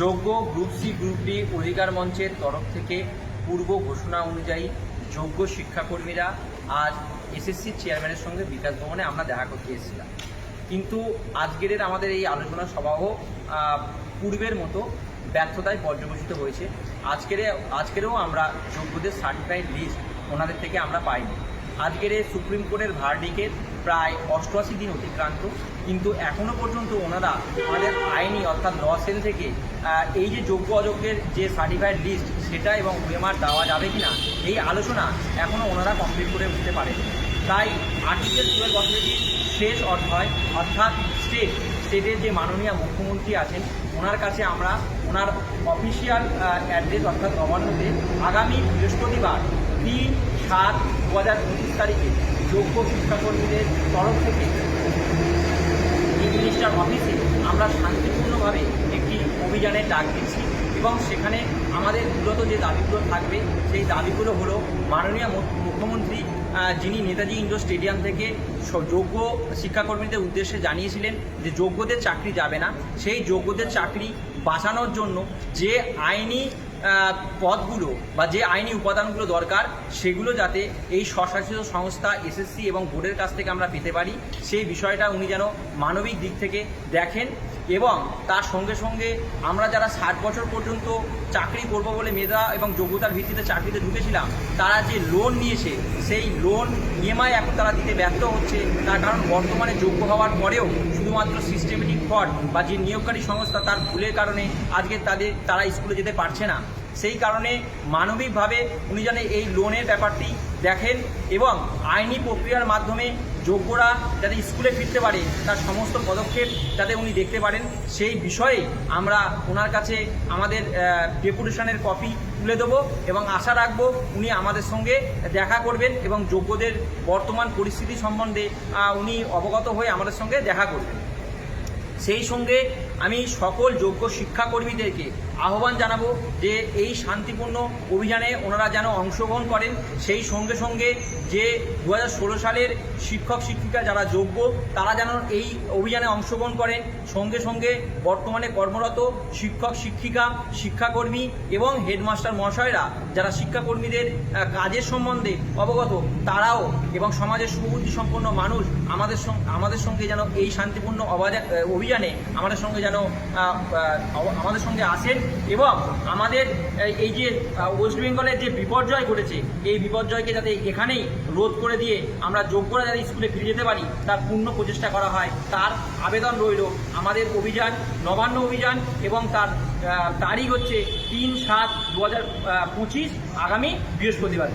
যোগ্য group C, group D অধিকার মঞ্চের তরফ থেকে পূর্ব ঘোষণা অনুযায়ী যোগ্য শিক্ষাকর্মীরা আজ এসএসসি চেয়ারম্যানের সঙ্গে বিকাশ ভবনে আমরা দেখা করতে এসেছিলাম। কিন্তু আজকের আমাদের এই আলোচনা সভাও পূর্বের মতো ব্যর্থতায় পর্যবেসিত হয়েছে। আজকের আজকেরও আমরা যোগ্যদের সার্টিফাইড লিস্ট ওনাদের থেকে আমরা পাইনি। আজকের এই সুপ্রিম কোর্টের ভার্ডিকের প্রায় অষ্টআশি দিন অতিক্রান্ত। কিন্তু এখনও পর্যন্ত ওনারা আমাদের আইনি অর্থাৎ ল সেল থেকে এই যে যোগ্য অযোগ্যের যে সার্টিফাইড লিস্ট সেটা এবং ওএমআর দেওয়া যাবে কি না এই আলোচনা এখনও ওনারা কমপ্লিট করে উঠতে পারেন। তাই আর্টিকেল টুয়েলভ অথরিটির শেষ অধ্যায়, অর্থাৎ স্টেট স্টেটের যে মাননীয় মুখ্যমন্ত্রী আছেন, ওনার কাছে আমরা ওনার অফিসিয়াল অ্যাড্রেস অর্থাৎ নবান্নতে আগামী বৃহস্পতিবার তিন সাত দু হাজার পঁচিশ তারিখে যোগ্য শিক্ষাকর্মীদের তরফ থেকে মিনিস্টার অফিসে আমরা শান্তিপূর্ণভাবে একটি অভিযানের ডাক দিচ্ছি এবং সেখানে আমাদের মূলত যে দাবিগুলো থাকবে, সেই দাবিগুলো হলো মাননীয় মুখ্যমন্ত্রী যিনি নেতাজি ইন্ডোর স্টেডিয়াম থেকে যোগ্য শিক্ষাকর্মীদের উদ্দেশ্যে জানিয়েছিলেন যে যোগ্যদের চাকরি যাবে না। সেই যোগ্যদের চাকরি বাঁচানোর জন্য যে আইনি পদগুলো বা যে আইনি উপাদানগুলো দরকার, সেগুলো যাতে এই স্বশাসিত সংস্থা, এসএসসি এবং বোর্ডের কাছ থেকে আমরা পেতে পারি। সেই বিষয়টা উনি যেন মানবিক দিক থেকে দেখেন এবং তার সঙ্গে সঙ্গে আমরা যারা ষাট বছর পর্যন্ত চাকরি করব বলে মেধা এবং যোগ্যতার ভিত্তিতে চাকরিতে ঢুকেছিলাম, তারা যে লোন নিয়েছে, সেই লোন ইএমআই এখন তারা দিতে ব্যর্থ হচ্ছে। তার কারণ বর্তমানে যোগ্য হওয়ার পরেও শুধুমাত্র সিস্টেমেটিক ফ্রড বা যে নিয়োগকারী সংস্থা তার ভুলের কারণে আজকে তাদের, তারা স্কুলে যেতে পারছে না। সেই কারণে মানবিকভাবে উনি যেন এই লোনের ব্যাপারটি দেখেন এবং আইনি প্রক্রিয়ার মাধ্যমে যোগ্যরা যাতে স্কুলে ফিরতে পারে, তার সমস্ত পদক্ষেপ যাতে উনি দেখতে পারেন, সেই বিষয়ে আমরা ওনার কাছে আমাদের ডেপুটেশনের কপি তুলে দেবো এবং আশা রাখব উনি আমাদের সঙ্গে দেখা করবেন এবং যোগ্যদের বর্তমান পরিস্থিতি সম্বন্ধে উনি অবগত হয়ে আমাদের সঙ্গে দেখা করবেন। সেই সঙ্গে আমি সকল যোগ্য শিক্ষাকর্মীদেরকে আহ্বান জানাব যে এই শান্তিপূর্ণ অভিযানে ওনারা যেন অংশগ্রহণ করেন। সেই সঙ্গে সঙ্গে যে দু হাজার ষোলো সালের শিক্ষক, শিক্ষিকা যারা যোগ্য, তারা যেন এই অভিযানে অংশগ্রহণ করেন। সঙ্গে সঙ্গে বর্তমানে কর্মরত শিক্ষক, শিক্ষিকা, শিক্ষাকর্মী এবং হেডমাস্টার মহাশয়রা যারা শিক্ষাকর্মীদের কাজের সম্বন্ধে অবগত, তারাও এবং সমাজের সুবুদ্ধি সম্পন্ন মানুষ আমাদের আমাদের সঙ্গে যেন এই শান্তিপূর্ণ অভিযানে আমাদের সঙ্গে যেন আমাদের সঙ্গে আসেন এবং আমাদের এই- যে ওয়েস্ট বেঙ্গলের যে বিপর্যয় ঘটেছে, এই বিপর্যয়কে যাতে এখানেই রোধ করে দিয়ে আমরা যোগ্যরা যাতে স্কুলে ফিরে যেতে পারি, তার পূর্ণ প্রচেষ্টা করা হয়। তার আবেদন রইল আমাদের অভিযান, নবান্ন অভিযান এবং তার তারিখ হচ্ছে তিন সাত দু হাজার পঁচিশ আগামী বৃহস্পতিবার।